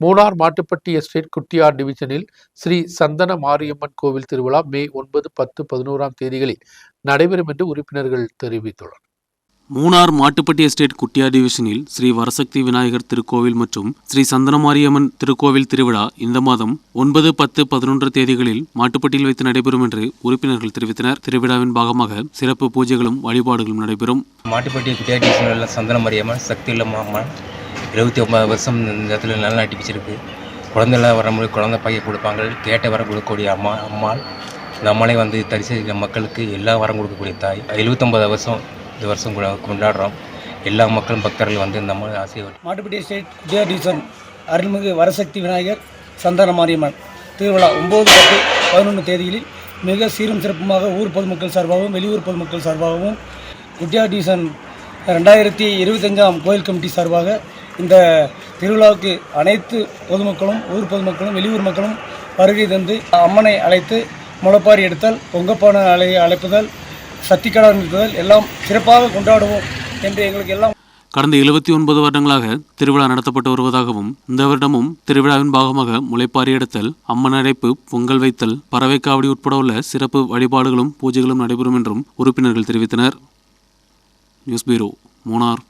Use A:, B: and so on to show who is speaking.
A: Munnar Mattupatti estate Kuttiyar டிவிஷனில் ஸ்ரீ சந்தன மாரியம்மன் கோவில் திருவிழா மே ஒன்பது பத்து பதினோராம் தேதிகளில் நடைபெறும் என்று உறுப்பினர்கள் தெரிவித்துள்ளனர்.
B: மூணார் மாட்டுப்பட்டி எஸ்டேட் குட்டியார் டிவிஷனில் ஸ்ரீ வரசக்தி விநாயகர் திருக்கோவில் மற்றும் ஸ்ரீ சந்தனமாரியம்மன் திருக்கோவில் திருவிழா இந்த மாதம் ஒன்பது பத்து பதினொன்று தேதிகளில் மாட்டுப்பட்டியில் வைத்து நடைபெறும் என்று உறுப்பினர்கள் தெரிவித்தனர். திருவிழாவின் பாகமாக சிறப்பு பூஜைகளும் வழிபாடுகளும் நடைபெறும்.
C: மாட்டுப்பட்டி குட்டியாட்டி உள்ள சந்தன மரியம்மன் சக்தி இருபத்தி ஒன்பது வருஷம் இந்த இடத்துல நல்லநாட்டி வச்சுருக்கு குழந்தைலாம் வரும்போது குழந்தை பையன் கொடுப்பாங்க. கேட்ட வரம் கொடுக்கக்கூடிய அம்மா அம்மாள் நம்மளே வந்து தரிசிக்கிற மக்களுக்கு எல்லா வரம் கொடுக்கக்கூடிய தாய். எழுபத்தொம்பது வருஷம் இந்த வருஷம் கூட கொண்டாடுறோம். எல்லா மக்களும் பக்தர்கள் வந்து இந்த மாதிரி ஆசையை
D: மாட்டுப்பட்டி ஸ்டேட் ஜே டிவிஷன் அருள்மிகு வரசக்தி விநாயகர் சந்தான மாரியம்மன். திருவிழா ஒம்பது பத்து பதினொன்று தேதிகளில் மிக சீரும் சிறப்புமாக ஊர் பொதுமக்கள் சார்பாகவும் வெளியூர் பொதுமக்கள் சார்பாகவும் குட்டியார் டிவிஷன் ரெண்டாயிரத்தி இருபத்தஞ்சாம் கோயில் கமிட்டி சார்பாக இந்த திருவிழாவுக்கு அனைத்து பொதுமக்களும் ஊர் பொதுமக்களும் வெளியூர் மக்களும் வருகை தந்து அம்மனை அழைத்து முளைப்பாரி எடுத்தல் பொங்கப்பான அலை அழைப்புதல் சத்திக்கடன் நிறுத்துதல் எல்லாம் சிறப்பாக கொண்டாடுவோம் என்று எங்களுக்கு எல்லாம்
B: கடந்த எழுபத்தி ஒன்பது வருடங்களாக திருவிழா நடத்தப்பட்டு வருவதாகவும் இந்த வருடமும் திருவிழாவின் பாகமாக முளைப்பாரி எடுத்தல் அம்மன் அழைப்பு பொங்கல் வைத்தல் பறவை காவடி உட்பட உள்ள சிறப்பு வழிபாடுகளும் பூஜைகளும் நடைபெறும் என்றும் உறுப்பினர்கள் தெரிவித்தனர். News bureau Munnar.